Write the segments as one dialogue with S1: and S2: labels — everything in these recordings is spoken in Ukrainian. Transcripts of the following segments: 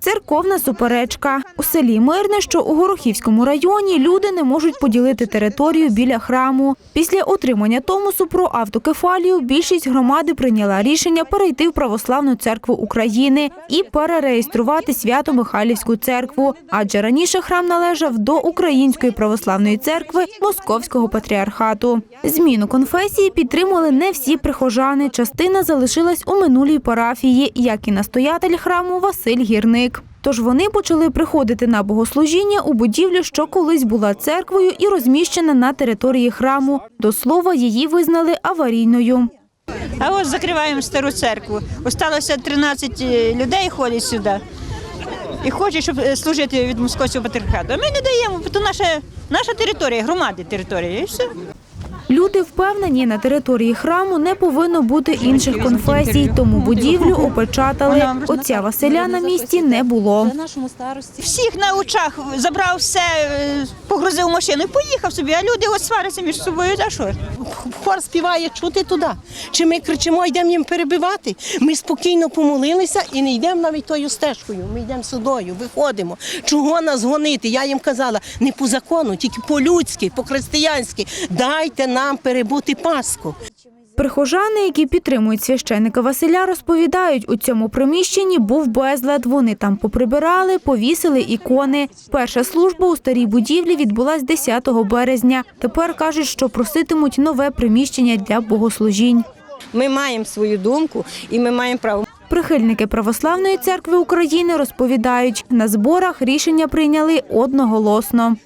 S1: Церковна суперечка у селі Мирне, що у Горохівському районі, люди не можуть поділити територію біля храму. Після отримання Томосу про автокефалію більшість громади прийняла рішення перейти в православну церкву України і перереєструвати свято Михайлівську церкву, адже раніше храм належав до Української православної церкви Московського патріархату. Зміну конфесії підтримали не всі прихожани. Частина залишилась у минулій парафії, як і настоятель храму Василь Гірник. Тож вони почали приходити на богослужіння у будівлю, що колись була церквою і розміщена на території храму. До слова, її визнали аварійною.
S2: А ось закриваємо стару церкву. Осталося 13 людей ходять сюди. І хочуть, щоб е, служити від московського патріархату. А ми не даємо, бо то наша, наша територія, громади територія. І все.
S1: Люди впевнені, на території храму не повинно бути інших конфесій, тому будівлю опечатали. Отця Василя на місці не було.
S3: Це нашому старості.
S2: Всіх на очах забрав все, погрузив в машину і поїхав собі, а люди ось сваряться між собою. За що?
S4: хор співає чути туди. Чи ми кричимо, йдемо їм перебивати? Ми спокійно помолилися і не йдемо навіть тою стежкою. Ми йдемо сюдою, виходимо. Чого нас гонити? Я їм казала, не по закону, тільки по-людськи, по-християнськи. Дайте нам перебути Пасху.
S1: Прихожани, які підтримують священика Василя, розповідають, у цьому приміщенні був безлад. Вони там поприбирали, повісили ікони. Перша служба у старій будівлі відбулась 10 березня. Тепер кажуть, що проситимуть нове приміщення для богослужінь.
S5: Ми маємо свою думку і ми маємо право.
S1: Прихильники Православної церкви України розповідають, на зборах рішення прийняли одноголосно.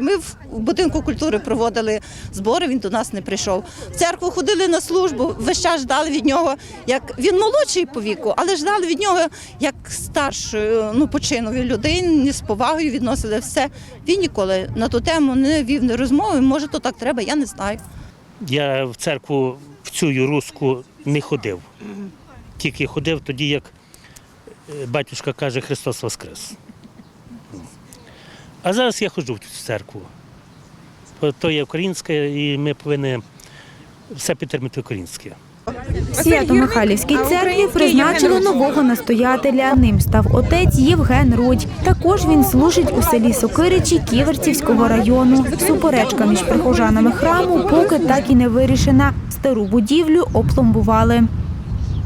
S6: Ми в будинку культури проводили збори, він до нас не прийшов. В церкву ходили на службу, весь час ждали від нього, як він молодший по віку, але ждали від нього як старшої, ну, починові людини, з повагою відносили все. Він ніколи на ту тему не вів не розмови. Може, то так треба, я не знаю.
S7: Я в церкву в цю руську не ходив. Тільки ходив тоді, як е, батюшка каже, Христос Воскрес. А зараз я ходжу в цю церкву. Бо То є українське, і ми повинні все підтримати українське.
S1: Свято-Михайлівській церкві призначили нового настоятеля. Ним став отець Євген Рудь. Також він служить у селі Сокиричі Ківерцівського району. Суперечка між прихожанами храму поки так і не вирішена. Стару будівлю опломбували.